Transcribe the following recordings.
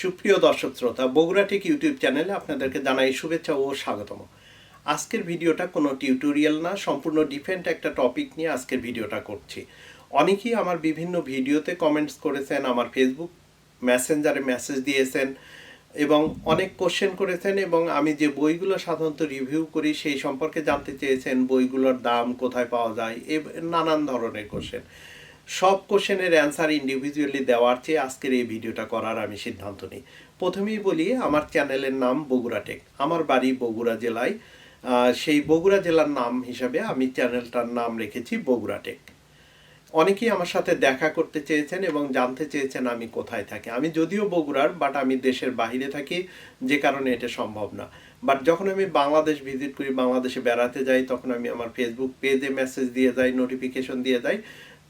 সুপ্রিয় দর্শক শ্রোতা, বগুড়া টেক ইউটিউব চ্যানেলে আপনাদেরকে জানাই শুভেচ্ছা ও স্বাগতম। আজকের ভিডিওটা কোনো টিউটোরিয়াল না, সম্পূর্ণ ডিফারেন্ট একটা টপিক নিয়ে আজকের ভিডিওটা করছি। অনেকেই আমার বিভিন্ন ভিডিওতে কমেন্টস করেছেন, আমার ফেসবুক মেসেঞ্জারে মেসেজ দিয়েছেন এবং অনেক কোশ্চেন করেছেন এবং আমি যে বইগুলো সাধারণত রিভিউ করি সেই সম্পর্কে জানতে চেয়েছেন, বইগুলোর দাম কোথায় পাওয়া যায় এ নানান ধরনের কোশ্চেন সব কোশ্চেনের অ্যান্সার ইন্ডিভিজুয়ালি দেওয়ার চেয়ে আজকের এই ভিডিওটা করার আমি সিদ্ধান্ত নিই। প্রথমেই বলি, আমার চ্যানেলের নাম বগুড়া টেক। আমার বাড়ি বগুড়া জেলায়। সেই বগুড়া জেলার নাম হিসাবে আমি চ্যানেলটার নাম রেখেছি বগুড়া টেক। অনেকেই আমার সাথে দেখা করতে চেয়েছেন এবং জানতে চেয়েছেন আমি কোথায় থাকি। আমি যদিও বগুড়ার বাট আমি দেশের বাইরে থাকি, যে কারণে এটা সম্ভব না। বাট যখন আমি বাংলাদেশ ভিজিট করি, বাংলাদেশে বেড়াতে যাই, তখন আমি আমার ফেসবুক পেজে মেসেজ দিয়ে যাই নোটিফিকেশন দিয়ে যাই।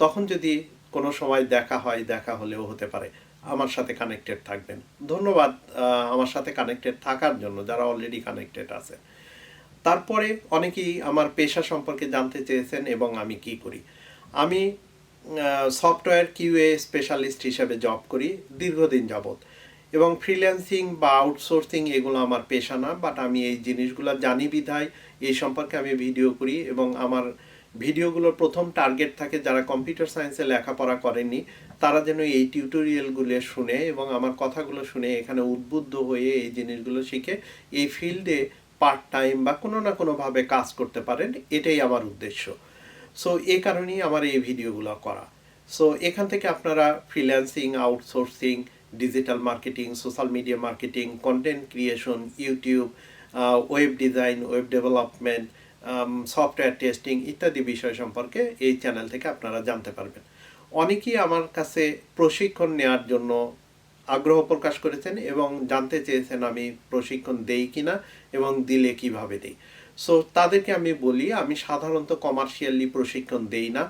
তখন যদি কোনো সময় দেখা হয়, দেখা হলেও হতে পারে, আমার সাথে কানেক্টেড থাকবেন। ধন্যবাদ আমার সাথে কানেক্টেড থাকার জন্য, যারা অলরেডি কানেক্টেড আছে। তারপরে অনেকেই আমার পেশা সম্পর্কে জানতে চেয়েছেন এবং আমি কি করি। আমি সফটওয়্যার কিউএ স্পেশালিস্ট হিসেবে জব করি দীর্ঘদিন যাবৎ। এবং ফ্রিল্যান্সিং বা আউটসোর্সিং এগুলো আমার পেশা না বাট আমি এই জিনিসগুলো জানি বিধায় এই সম্পর্কে আমি ভিডিও করি এবং আমার ভিডিওগুলোর প্রথম টার্গেট থাকে যারা কম্পিউটার সায়েন্সে লেখাপড়া করেননি, তারা যেন এই টিউটোরিয়ালগুলো শুনে এবং আমার কথাগুলো শুনে এখানে উদ্বুদ্ধ হয়ে এই জিনিসগুলো শিখে এই ফিল্ডে পার্ট টাইম বা কোনো না কোনোভাবে কাজ করতে পারেন, এটাই আমার উদ্দেশ্য। সো এই কারণেই আমার এই ভিডিওগুলো করা। সো এখান থেকে আপনারা freelancing outsourcing digital marketing social media marketing content creation YouTube web design web development software testing ইত্যাদি বিষয় সম্পর্কে এই চ্যানেল থেকে আপনারা জানতে পারবেন। অনেকেই আমার কাছে প্রশিক্ষণ নেওয়ার জন্য আগ্রহ প্রকাশ করেছেন এবং জানতে চেয়েছেন আমি প্রশিক্ষণ দেই কি না এবং দিলে কীভাবে দিই। সো তাদেরকে আমি বলি, আমি সাধারণত কমার্শিয়ালি প্রশিক্ষণ দেই না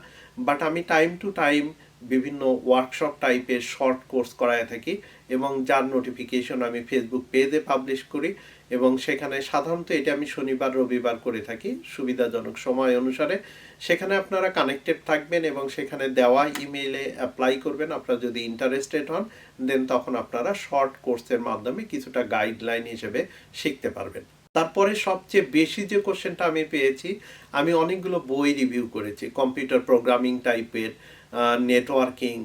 বাট আমি টাইম টু টাইম বিভিন্ন ওয়ার্কশপ টাইপের শর্ট কোর্স করায় থাকি এবং যার নোটিফিকেশন আমি ফেসবুক পেজে পাবলিশ করি এবং সেখানে সাধারণত এটা আমি শনিবার, রবিবার করে থাকি সুবিধাজনক সময় অনুসারে। সেখানে আপনারা কানেক্টেড থাকবেন এবং সেখানে দেওয়া ইমেইলে অ্যাপ্লাই করবেন। আপনারা যদি ইন্টারেস্টেড হন দেন তখন আপনারা শর্ট কোর্সের মাধ্যমে কিছুটা গাইডলাইন হিসেবে শিখতে পারবেন। তারপরে সবচেয়ে বেশি যে কোশ্চেনটা আমি পেয়েছি, আমি অনেকগুলো বই রিভিউ করেছি কম্পিউটার প্রোগ্রামিং টাইপের নেটওয়ার্কিং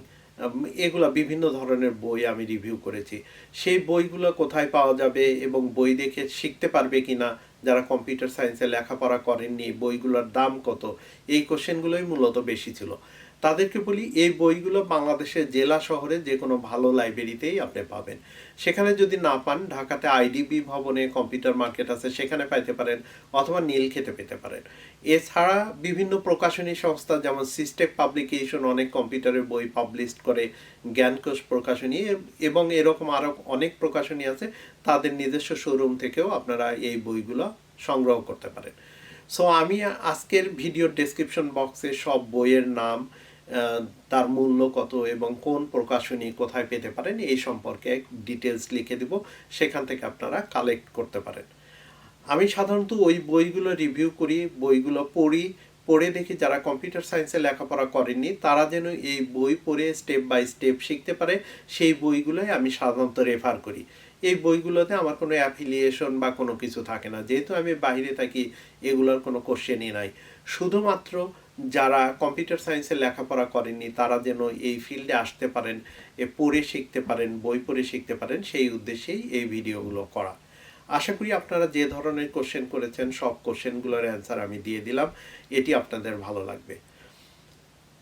এগুলো বিভিন্ন ধরনের বই আমি রিভিউ করেছি। সেই বইগুলো কোথায় পাওয়া যাবে এবং বই দেখে শিখতে পারবে কি না যারা কম্পিউটার সায়েন্সে লেখাপড়া করেননি, বইগুলোর দাম কত? এই কোশ্চেনগুলোই মূলত বেশি ছিল। তাদেরকে বলি, এই বইগুলো বাংলাদেশের জেলা শহরে যে কোনো ভালো লাইব্রেরিতেই আপনি পাবেন। সেখানে যদি না পান, ঢাকাতে আইডিবি ভবনে কম্পিউটার মার্কেট আছে, সেখানে পাইতে পারেন অথবা নীল খেতে পেতে পারেন। এছাড়া বিভিন্ন প্রকাশনী সংস্থা, যেমন সিস্টেক পাবলিকেশন অনেক কম্পিউটারের বই পাবলিশ করে, জ্ঞানকোষ প্রকাশনী এবং এরকম আরও অনেক প্রকাশনী আছে, তাদের নিজস্ব শোরুম থেকেও আপনারা এই বইগুলো সংগ্রহ করতে পারেন। সো আমি আজকের ভিডিও ডেসক্রিপশন বক্সে সব বইয়ের নাম তার মূল্য কত এবং কোন প্রকাশনী কোথায় পেতে পারেন এই সম্পর্কে ডিটেলস লিখে দিব, সেখান থেকে আপনারা কালেক্ট করতে পারেন। আমি সাধারণত ওই বইগুলো রিভিউ করি, বইগুলো পড়ি, পড়ে দেখি যারা কম্পিউটার সায়েন্সে লেখাপড়া করেননি, তারা যেন এই বই পড়ে স্টেপ বাই স্টেপ শিখতে পারে, সেই বইগুলোই আমি সাধারণত রেফার করি। এই বইগুলোতে আমার কোনো অ্যাফিলিয়েশন বা কোনো কিছু থাকে না, যেহেতু আমি বাইরে থাকি, এগুলোর কোনো কোশ্চেনই নাই। শুধুমাত্র যারা কম্পিউটার সায়েন্সে লেখাপড়া করেননি, তারা যেন এই ফিল্ডে আসতে পারেন, এ পড়ে শিখতে পারেন, বই পড়ে শিখতে পারেন, সেই উদ্দেশ্যেই এই ভিডিওগুলো করা। আশা করি আপনারা যে ধরনের কোশ্চেন করেছেন, সব কোশ্চেনগুলোর অ্যান্সার আমি দিয়ে দিলাম। এটি আপনাদের ভালো লাগবে।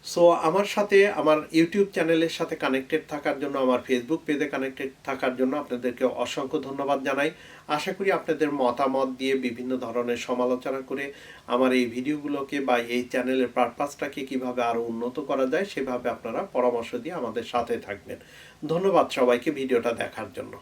সো আমার সাথে, আমার ইউটিউব চ্যানেলের সাথে কানেক্টেড থাকার জন্য, আমার ফেসবুক পেজে কানেক্টেড থাকার জন্য আপনাদেরকে অসংখ্য ধন্যবাদ জানাই। আশা করি আপনাদের মতামত দিয়ে বিভিন্ন ধরনের সমালোচনা করে আমার এই ভিডিওগুলোকে বা এই চ্যানেলের পারপাসটাকে কীভাবে আরও উন্নত করা যায়, সেভাবে আপনারা পরামর্শ দিয়ে আমাদের সাথে থাকবেন। ধন্যবাদ সবাইকে ভিডিওটা দেখার জন্য।